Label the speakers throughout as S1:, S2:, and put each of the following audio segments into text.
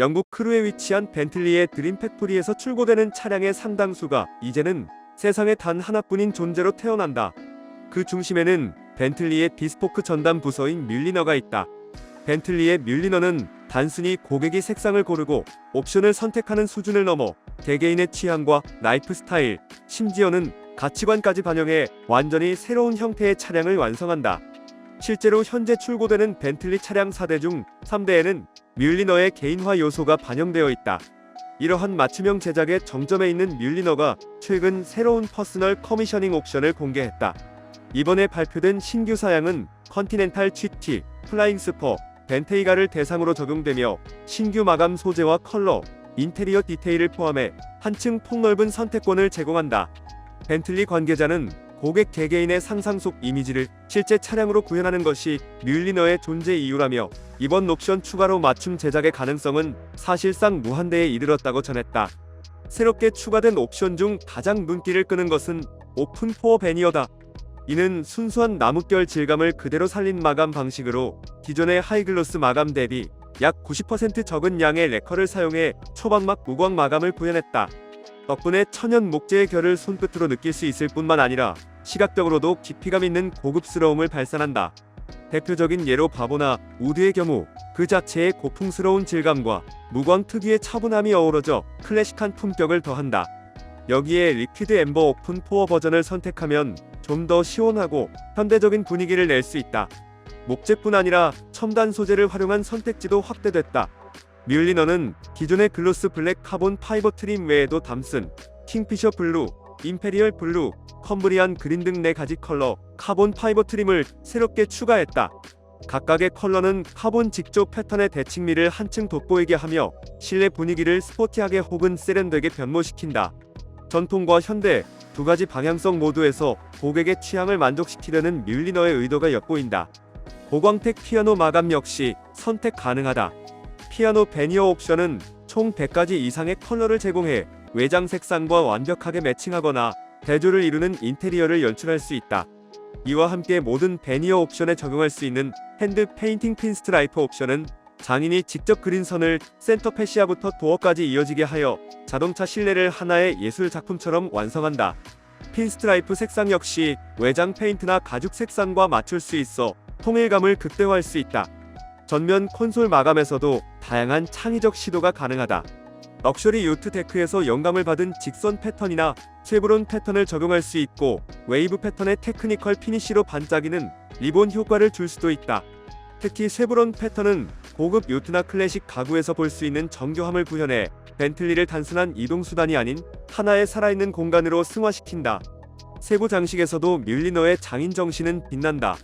S1: 영국 크루에 위치한 벤틀리의 드림 팩토리에서 출고되는 차량의 상당수가 이제는 세상에 단 하나뿐인 존재로 태어난다. 그 중심에는 벤틀리의 비스포크 전담 부서인 뮬리너가 있다. 벤틀리의 뮬리너는 단순히 고객이 색상을 고르고 옵션을 선택하는 수준을 넘어 개개인의 취향과 라이프 스타일, 심지어는 가치관까지 반영해 완전히 새로운 형태의 차량을 완성한다. 실제로 현재 출고되는 벤틀리 차량 4대 중 3대에는 뮬리너의 개인화 요소가 반영되어 있다. 이러한 맞춤형 제작의 정점에 있는 뮬리너가 최근 새로운 퍼스널 커미셔닝 옵션을 공개했다. 이번에 발표된 신규 사양은 컨티넨탈 GT, 플라잉 스퍼, 벤테이가를 대상으로 적용되며 신규 마감 소재와 컬러, 인테리어 디테일을 포함해 한층 폭넓은 선택권을 제공한다. 벤틀리 관계자는 고객 개개인의 상상 속 이미지를 실제 차량으로 구현하는 것이 뮬리너의 존재 이유라며 이번 옵션 추가로 맞춤 제작의 가능성은 사실상 무한대에 이르렀다고 전했다. 새롭게 추가된 옵션 중 가장 눈길을 끄는 것은 오픈 포어 베니어다. 이는 순수한 나뭇결 질감을 그대로 살린 마감 방식으로 기존의 하이글로스 마감 대비 약 90% 적은 양의 레커를 사용해 초박막 무광 마감을 구현했다. 덕분에 천연 목재의 결을 손끝으로 느낄 수 있을 뿐만 아니라 시각적으로도 깊이감 있는 고급스러움을 발산한다. 대표적인 예로 바보나 우드의 경우 그 자체의 고풍스러운 질감과 무광 특유의 차분함이 어우러져 클래식한 품격을 더한다. 여기에 리퀴드 엠버 오픈 포어 버전을 선택하면 좀 더 시원하고 현대적인 분위기를 낼 수 있다. 목재뿐 아니라 첨단 소재를 활용한 선택지도 확대됐다. 뮬리너는 기존의 글로스 블랙 카본 파이버 트림 외에도 담슨, 킹피셔 블루, 임페리얼 블루, 컴브리안 그린 등네 가지 컬러 카본 파이버 트림을 새롭게 추가했다. 각각의 컬러는 카본 직조 패턴의 대칭미를 한층 돋보이게 하며 실내 분위기를 스포티하게 혹은 세련되게 변모시킨다. 전통과 현대 두 가지 방향성 모두에서 고객의 취향을 만족시키려는 뮬리너의 의도가 엿보인다. 고광택 피아노 마감 역시 선택 가능하다. 피아노 베니어 옵션은 총 100가지 이상의 컬러를 제공해 외장 색상과 완벽하게 매칭하거나 대조를 이루는 인테리어를 연출할 수 있다. 이와 함께 모든 베니어 옵션에 적용할 수 있는 핸드 페인팅 핀 스트라이프 옵션은 장인이 직접 그린 선을 센터 패시아부터 도어까지 이어지게 하여 자동차 실내를 하나의 예술 작품처럼 완성한다. 핀스트라이프 색상 역시 외장 페인트나 가죽 색상과 맞출 수 있어 통일감을 극대화할 수 있다. 전면 콘솔 마감에서도 다양한 창의적 시도가 가능하다. 럭셔리 요트 데크에서 영감을 받은 직선 패턴이나 쉐브론 패턴을 적용할 수 있고 웨이브 패턴의 테크니컬 피니쉬로 반짝이는 리본 효과를 줄 수도 있다. 특히 쉐브론 패턴은 고급 요트나 클래식 가구에서 볼 수 있는 정교함을 구현해 벤틀리를 단순한 이동 수단이 아닌 하나의 살아있는 공간으로 승화시킨다. 세부 장식에서도 뮬리너의 장인 정신은 빛난다.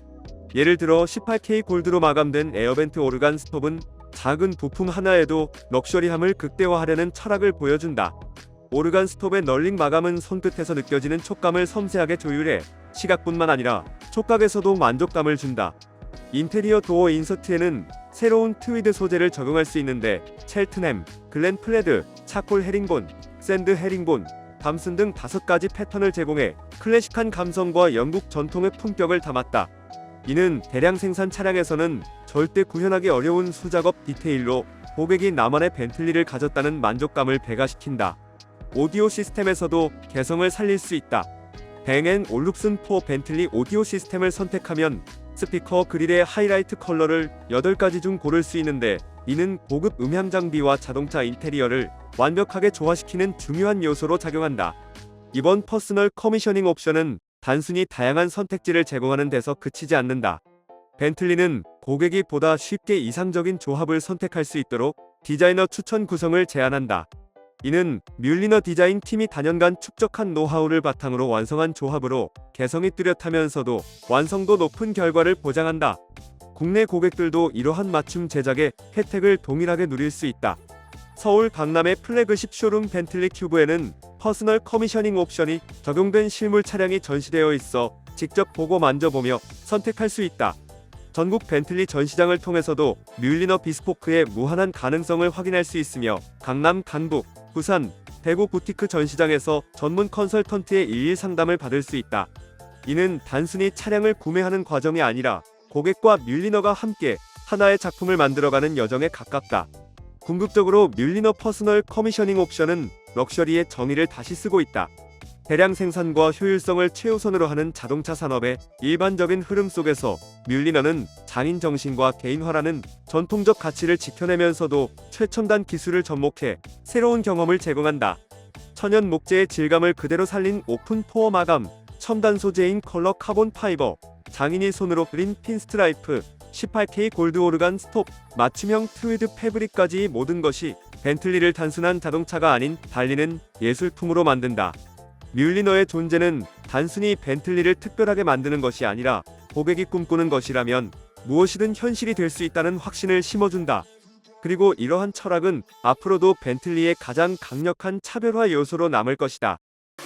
S1: 예를 들어 18K 골드로 마감된 에어벤트 오르간 스톱은 작은 부품 하나에도 럭셔리함을 극대화하려는 철학을 보여준다. 오르간 스톱의 널링 마감은 손끝에서 느껴지는 촉감을 섬세하게 조율해 시각뿐만 아니라 촉각에서도 만족감을 준다. 인테리어 도어 인서트에는 새로운 트위드 소재를 적용할 수 있는데 첼트햄, 글렌 플레드, 차콜 헤링본, 샌드 헤링본, 담슨 등 다섯 가지 패턴을 제공해 클래식한 감성과 영국 전통의 품격을 담았다. 이는 대량 생산 차량에서는 절대 구현하기 어려운 수작업 디테일로 고객이 나만의 벤틀리를 가졌다는 만족감을 배가시킨다. 오디오 시스템에서도 개성을 살릴 수 있다. 뱅앤 올룩슨 4 벤틀리 오디오 시스템을 선택하면 스피커 그릴의 하이라이트 컬러를 8가지 중 고를 수 있는데 이는 고급 음향 장비와 자동차 인테리어를 완벽하게 조화시키는 중요한 요소로 작용한다. 이번 퍼스널 커미셔닝 옵션은 단순히 다양한 선택지를 제공하는 데서 그치지 않는다. 벤틀리는 고객이 보다 쉽게 이상적인 조합을 선택할 수 있도록 디자이너 추천 구성을 제안한다. 이는 뮬리너 디자인 팀이 단연간 축적한 노하우를 바탕으로 완성한 조합으로 개성이 뚜렷하면서도 완성도 높은 결과를 보장한다. 국내 고객들도 이러한 맞춤 제작의 혜택을 동일하게 누릴 수 있다. 서울 강남의 플래그십 쇼룸 벤틀리 큐브에는 퍼스널 커미셔닝 옵션이 적용된 실물 차량이 전시되어 있어 직접 보고 만져보며 선택할 수 있다. 전국 벤틀리 전시장을 통해서도 뮬리너 비스포크의 무한한 가능성을 확인할 수 있으며 강남, 강북, 부산, 대구 부티크 전시장에서 전문 컨설턴트의 일일 상담을 받을 수 있다. 이는 단순히 차량을 구매하는 과정이 아니라 고객과 뮬리너가 함께 하나의 작품을 만들어가는 여정에 가깝다. 궁극적으로 뮬리너 퍼스널 커미셔닝 옵션은 럭셔리의 정의를 다시 쓰고 있다. 대량 생산과 효율성을 최우선으로 하는 자동차 산업의 일반적인 흐름 속에서 뮬리너는 장인 정신과 개인화라는 전통적 가치를 지켜내면서도 최첨단 기술을 접목해 새로운 경험을 제공한다. 천연 목재의 질감을 그대로 살린 오픈 포어 마감, 첨단 소재인 컬러 카본 파이버, 장인이 손으로 그린 핀스트라이프, 18K 골드 오르간 스톱, 맞춤형 트위드 패브릭까지 모든 것이 벤틀리를 단순한 자동차가 아닌 달리는 예술품으로 만든다. 뮬리너의 존재는 단순히 벤틀리를 특별하게 만드는 것이 아니라 고객이 꿈꾸는 것이라면 무엇이든 현실이 될 수 있다는 확신을 심어준다. 그리고 이러한 철학은 앞으로도 벤틀리의 가장 강력한 차별화 요소로 남을 것이다.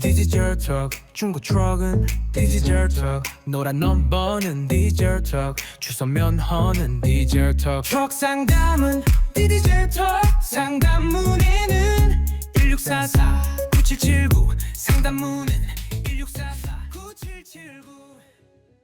S2: 디디젤 트럭 중고 트럭은 디디젤 트럭 노란 넘버는 디젤 트럭 주소 면허는 디젤 트럭 트럭 상담은 디디젤 트럭 상담문에는 1644 9779 상담 문에는